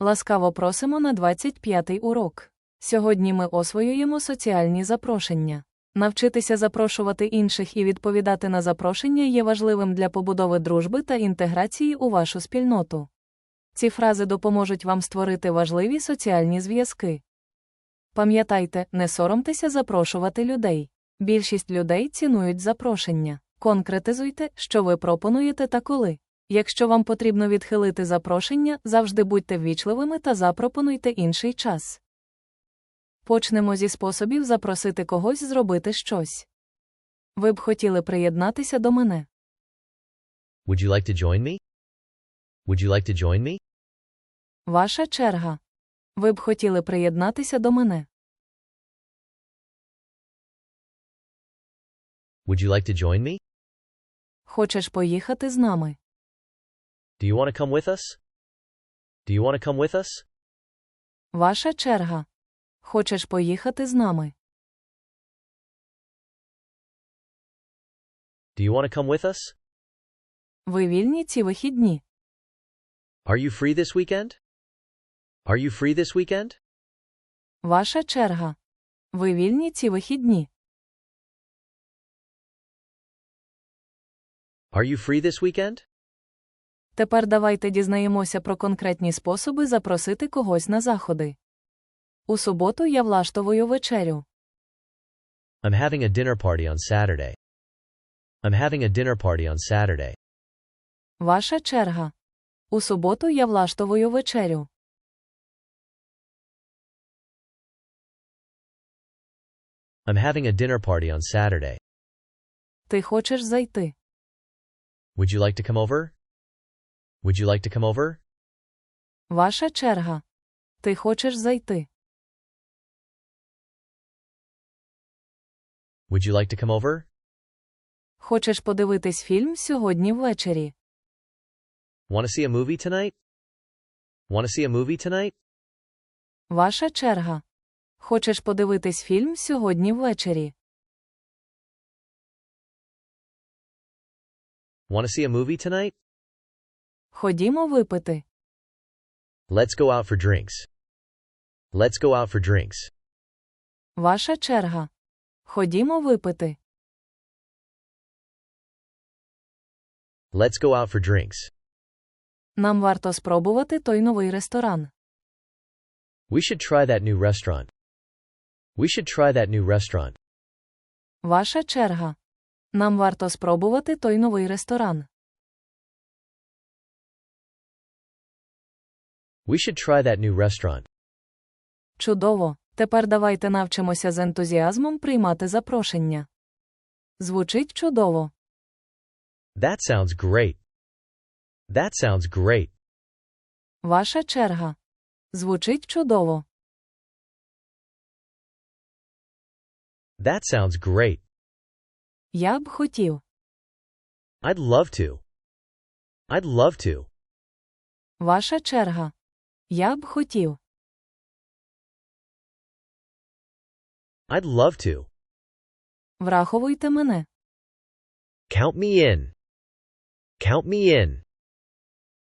Ласкаво просимо на 25-й урок. Сьогодні ми освоюємо соціальні запрошення. Навчитися запрошувати інших і відповідати на запрошення є важливим для побудови дружби та інтеграції у вашу спільноту. Ці фрази допоможуть вам створити важливі соціальні зв'язки. Пам'ятайте, не соромтеся запрошувати людей. Більшість людей цінують запрошення. Конкретизуйте, що ви пропонуєте та коли. Якщо вам потрібно відхилити запрошення, завжди будьте ввічливими та запропонуйте інший час. Почнемо зі способів запросити когось зробити щось. Ви б хотіли приєднатися до мене. Would you like to join me? Would you like to join me? Ваша черга. Ви б хотіли приєднатися до мене. Would you like to join me? Хочеш поїхати з нами? Do you want to come with us? Do you want to come with us? Ваша черга. Хочеш поїхати з нами? Do you want to come with us? Ви вільні ці вихідні. Are you free this weekend? Are you free this weekend? Ваша черга. Ви вільні ці вихідні. Are you free this weekend? Тепер давайте дізнаємося про конкретні способи запросити когось на заходи. У суботу я влаштовую вечерю. I'm having a dinner party on Saturday. I'm having a dinner party on Saturday. Ваша черга. У суботу я влаштовую вечерю. I'm having a dinner party on Saturday. Ти хочеш зайти. Would you like to come over? Would you like to come over? Ваша черга. Ти хочеш зайти. Would you like to come over? Хочеш подивитись фільм сьогодні ввечері. Want to see a movie tonight? Want to see a movie tonight? Ваша черга. Хочеш подивитись фільм сьогодні ввечері. Want to see a movie tonight? Ходімо випити. Let's go out for drinks. Let's go out for drinks. Ваша черга. Ходімо випити. Let's go out for drinks. Нам варто спробувати той новий ресторан. We should try that new restaurant. We should try that new restaurant. Ваша черга. Нам варто спробувати той новий ресторан. We should try that new restaurant. Чудово. Тепер давайте навчимося з ентузіазмом приймати запрошення. Звучить чудово. That sounds great. That sounds great. Ваша черга. Звучить чудово. That sounds great. Я б хотів. I'd love to. I'd love to. Ваша черга. Я б хотів. I'd love to. Враховуйте мене. Count me in. Count me in.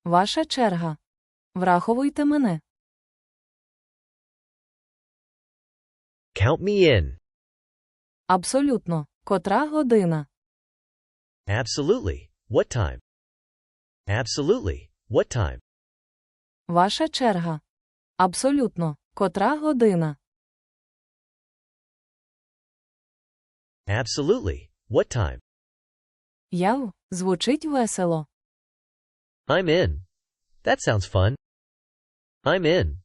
Ваша черга. Враховуйте мене. Count me in. Абсолютно. Котра година? Absolutely. What time? Absolutely. What time? Ваша черга. Абсолютно. Котра година? Absolutely. What time? Я в. Звучить весело. I'm in. That sounds fun. I'm in.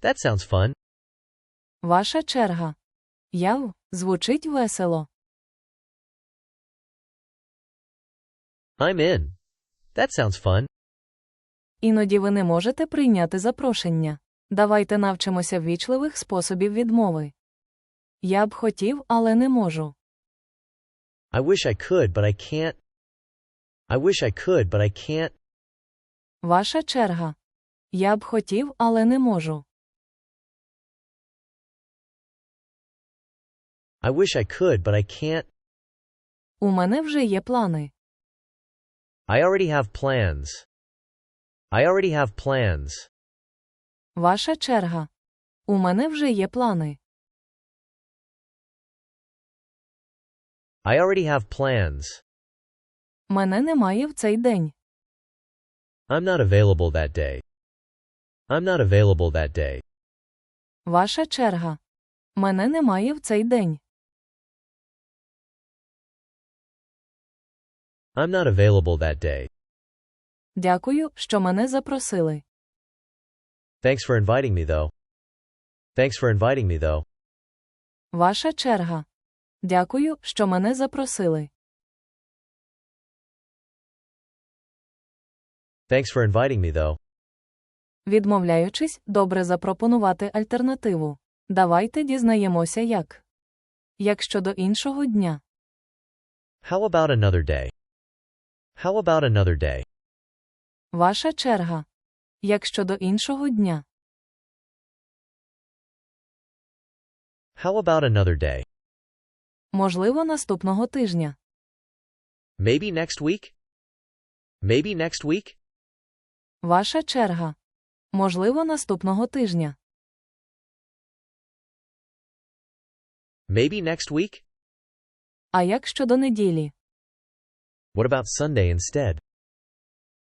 That sounds fun. Ваша черга. Я в. Звучить весело. I'm in. That sounds fun. Іноді ви не можете прийняти запрошення. Давайте навчимося ввічливих способів відмови. Я б хотів, але не можу. I wish I could, but I can't. I wish I could, but I can't. Ваша черга. Я б хотів, але не можу. I wish I could, but I can't. У мене вже є плани. I already have plans. I already have plans. Ваша черга. У мене вже є плани. I already have plans. Мене немає в цей день. I'm not available that day. I'm not available that day. Ваша черга. Мене немає в цей день. I'm not available that day. Дякую, що мене запросили. Thanks for inviting me though. Thanks for inviting me though. Ваша черга. Дякую, що мене запросили. Thanks for inviting me though. Відмовляючись, добре запропонувати альтернативу. Давайте дізнаємося як. Як щодо іншого дня. How about another day? How about another day? Ваша черга. Як щодо іншого дня. How about another day? Можливо, наступного тижня. Maybe next week? Maybe next week? Ваша черга. Можливо, наступного тижня. Maybe next week? А як щодо неділі? What about Sunday instead?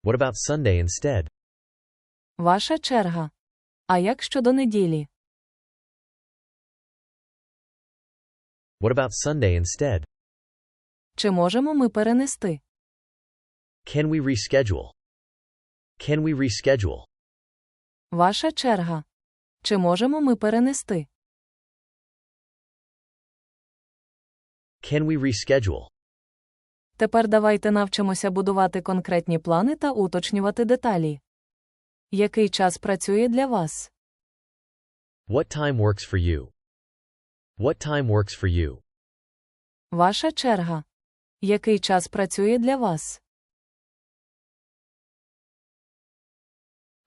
What about Sunday instead? Ваша черга. А як щодо неділі? What about Sunday instead? Чи можемо ми перенести? Can we reschedule? Can we reschedule? Ваша черга. Чи можемо ми перенести? Can we reschedule? Тепер давайте навчимося будувати конкретні плани та уточнювати деталі. Який час працює для вас? What time works for you? What time works for you? Ваша черга. Який час працює для вас?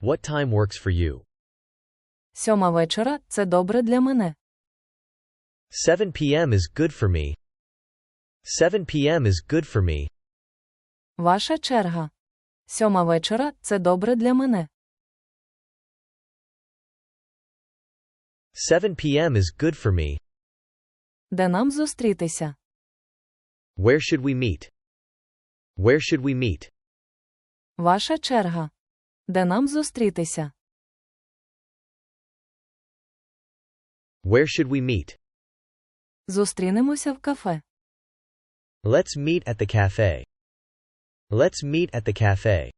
What time works for you? Сьома вечора це добре для мене. 7 p.m. is good for me. 7 p.m. is good for me. Ваша черга. Сьома вечора це добре для мене. 7 p.m. is good for me. Де нам зустрітися? Where should we meet? Where should we meet? Ваша черга. Де нам зустрітися? Where should we meet? Зустрінемося в кафе. Let's meet at the cafe. Let's meet at the cafe.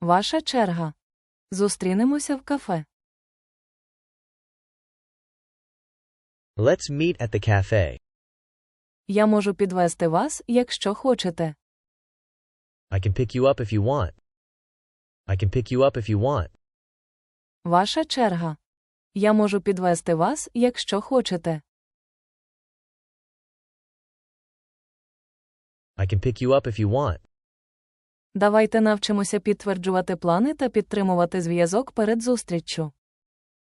Ваша черга. Зустрінемося в кафе. Let's meet at the cafe. Я можу підвести вас, якщо хочете. I can pick you up if you want. I can pick you up if you want. Ваша черга. Я можу підвести вас, якщо хочете. I can pick you up if you want. Давайте навчимося підтверджувати плани та підтримувати зв'язок перед зустріччю.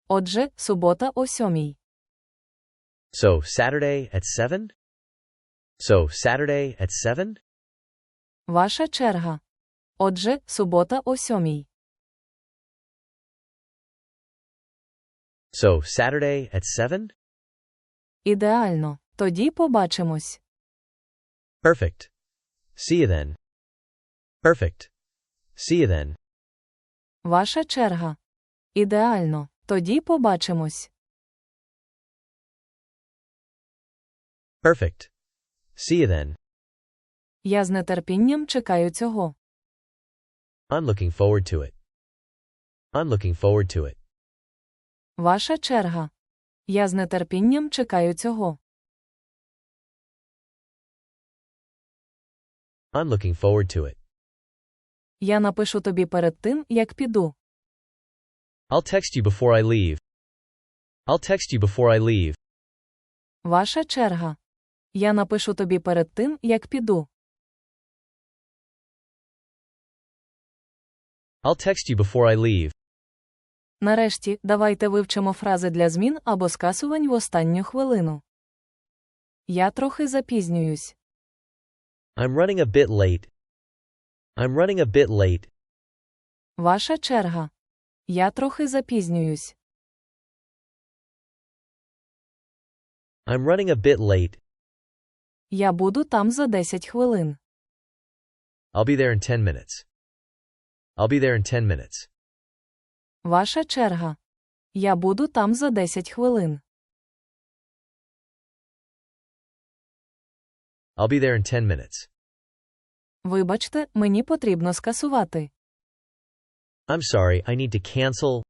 Отже, субота о сьомій. So, Saturday at 7? So, Saturday at 7? Ваша черга. Отже, субота о сьомій. So, Saturday at 7? Ідеально. Тоді побачимось. Perfect. See you then. Perfect. See you then. Ваша черга. Ідеально. Тоді побачимось. Perfect. See you then. Я з нетерпінням чекаю цього. I'm looking forward to it. I'm looking forward to it. Ваша черга. Я з нетерпінням чекаю цього. I'm looking forward to it. Я напишу тобі перед тим, як піду. I'll text you before I leave. I'll text you before I leave. Ваша черга. Я напишу тобі перед тим, як піду. I'll text you before I leave. Нарешті, давайте вивчимо фрази для змін або скасувань в останню хвилину. Я трохи запізнююсь. I'm running a bit late. I'm running a bit late. Ваша черга. Я трохи запізнююсь. I'm running a bit late. Я буду там за 10 хвилин. I'll be there in 10 minutes. I'll be there in 10 minutes. Ваша черга. Я буду там за 10 хвилин. I'll be there in 10 minutes. Вибачте, мені потрібно скасувати. I'm sorry, I need to cancel.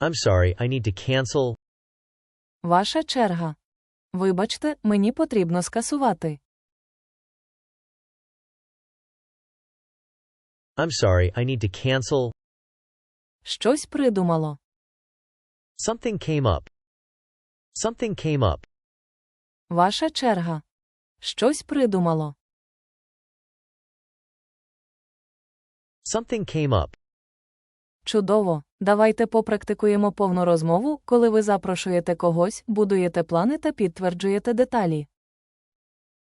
I'm sorry, I need to cancel. Ваша черга. Вибачте, мені потрібно скасувати. I'm sorry, I need to cancel. Щось придумало. Something came up. Something came up. Ваша черга. Щось придумало. Something came up. Чудово. Давайте попрактикуємо повну розмову, коли ви запрошуєте когось, будуєте плани та підтверджуєте деталі.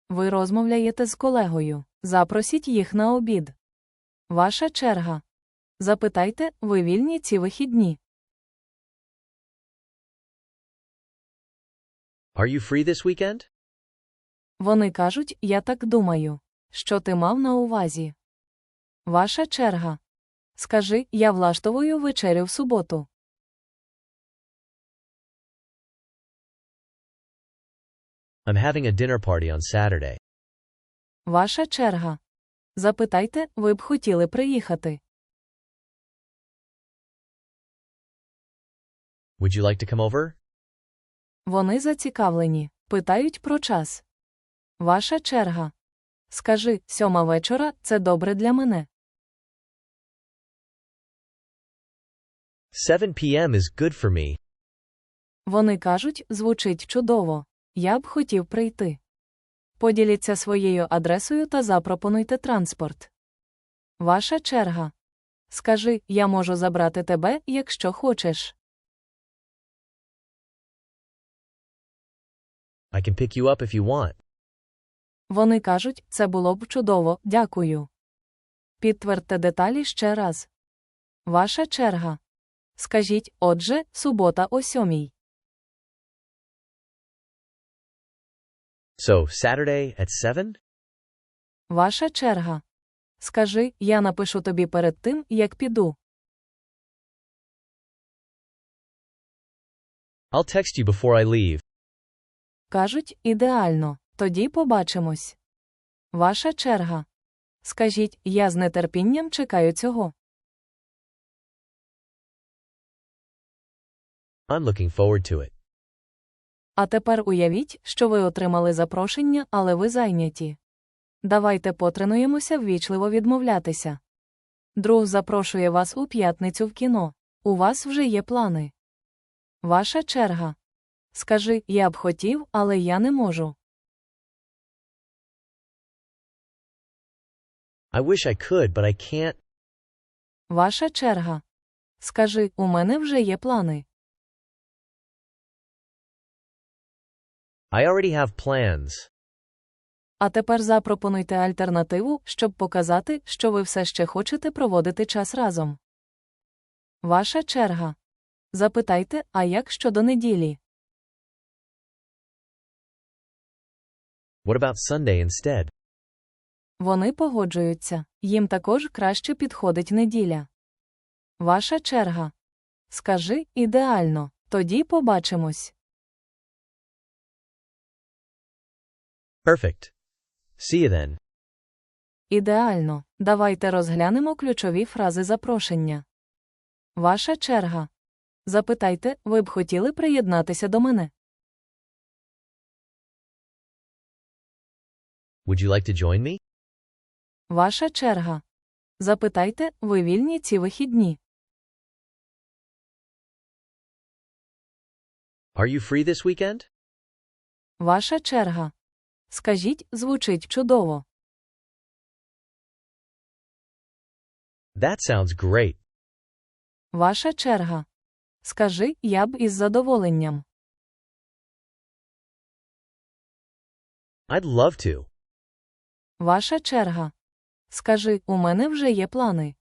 Ви розмовляєте з колегою. Запросіть їх на обід. Ваша черга. Запитайте, ви вільні ці вихідні. Are you free this weekend? Вони кажуть, я так думаю. Що ти мав на увазі? Ваша черга. Скажи, я влаштовую вечерю в суботу. I'm having a dinner party on Saturday. Ваша черга. Запитайте, ви б хотіли приїхати. Would you like to come over? Вони зацікавлені. Питають про час. Ваша черга. Скажи, сьома вечора це добре для мене. 7 p.m. is good for me. Вони кажуть, звучить чудово. Я б хотів прийти. Поділіться своєю адресою та запропонуйте транспорт. Ваша черга. Скажи, я можу забрати тебе, якщо хочеш. I can pick you up if you want. Вони кажуть, це було б чудово, дякую. Підтвердьте деталі ще раз. Ваша черга. Скажіть, отже, субота о сьомій. So, Saturday at 7? Ваша черга. Скажи, я напишу тобі перед тим, як піду. I'll text you before I leave. Кажуть, ідеально. Тоді побачимось. Ваша черга. Скажіть, я з нетерпінням чекаю цього. I'm looking forward to it. А тепер уявіть, що ви отримали запрошення, але ви зайняті. Давайте потренуємося ввічливо відмовлятися. Друг запрошує вас у п'ятницю в кіно. У вас вже є плани. Ваша черга. Скажи, я б хотів, але я не можу. I wish I could, but I can't. Ваша черга. Скажи, у мене вже є плани. I already have plans. А тепер запропонуйте альтернативу, щоб показати, що ви все ще хочете проводити час разом. Ваша черга. Запитайте, а як щодо неділі? What about Sunday instead? Вони погоджуються. Їм також краще підходить неділя. Ваша черга. Скажи ідеально. Тоді побачимось. Perfect. See you then. Ідеально. Давайте розглянемо ключові фрази запрошення. Ваша черга. Запитайте, ви б хотіли приєднатися до мене. Would you like to join me? Ваша черга. Запитайте, ви вільні ці вихідні. Are you free this weekend? Ваша черга. Скажіть, звучить чудово. That sounds great. Ваша черга. Скажи, я б із задоволенням. I'd love to. Ваша черга. Скажи, у мене вже є плани.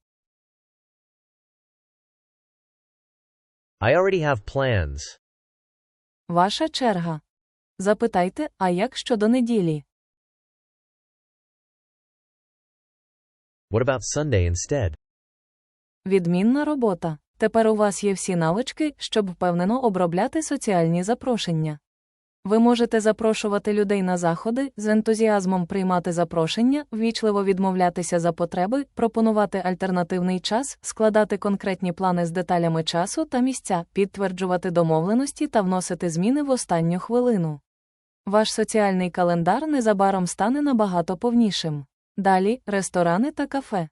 I already have plans. Ваша черга. Запитайте, а як щодо неділі? What about Sunday instead? Відмінна робота. Тепер у вас є всі навички, щоб впевнено обробляти соціальні запрошення. Ви можете запрошувати людей на заходи, з ентузіазмом приймати запрошення, ввічливо відмовлятися за потреби, пропонувати альтернативний час, складати конкретні плани з деталями часу та місця, підтверджувати домовленості та вносити зміни в останню хвилину. Ваш соціальний календар незабаром стане набагато повнішим. Далі ресторани та кафе.